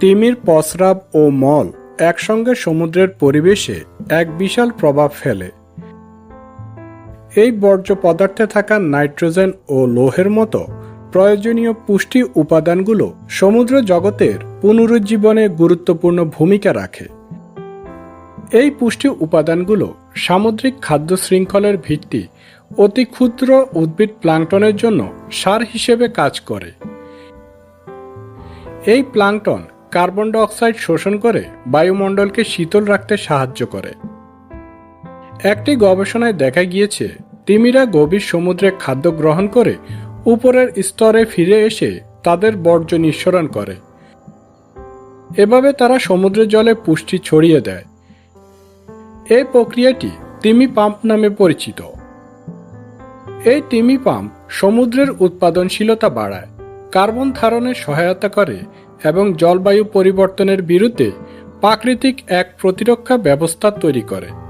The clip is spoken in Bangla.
তিমির, পসরাব ও মল একসঙ্গে সমুদ্রের পরিবেশে এক বিশাল প্রভাব ফেলে। এই বর্জ্য পদার্থে থাকা নাইট্রোজেন ও লোহের মতো প্রয়োজনীয় পুষ্টি উপাদানগুলো সমুদ্র জগতের পুনরুজ্জীবনে গুরুত্বপূর্ণ ভূমিকা রাখে। এই পুষ্টি উপাদানগুলো সামুদ্রিক খাদ্য শৃঙ্খলের ভিত্তি অতি ক্ষুদ্র উদ্ভিদ প্লাঙ্কটনের জন্য সার হিসেবে কাজ করে। এই প্লাঙ্কটন কার্বন ডাইঅক্সাইড শোষণ করে বায়ুমণ্ডলকে শীতল রাখতে সাহায্য করে। একটি গবেষণায় দেখা গিয়েছে, তিমিরা গভীর সমুদ্রে খাদ্য গ্রহণ করে উপরের স্তরে ফিরে এসে তাদের বর্জ্য নিঃসরণ করে। এভাবে তারা সমুদ্রের জলে পুষ্টি ছড়িয়ে দেয়। এই প্রক্রিয়াটি তিমি পাম্প নামে পরিচিত। এই তিমি পাম্প সমুদ্রের উৎপাদনশীলতা বাড়ায়, কার্বন ধারণে সহায়তা করে এবং জলবায়ু পরিবর্তনের বিরুদ্ধে প্রাকৃতিক এক প্রতিরক্ষা ব্যবস্থা তৈরি করে।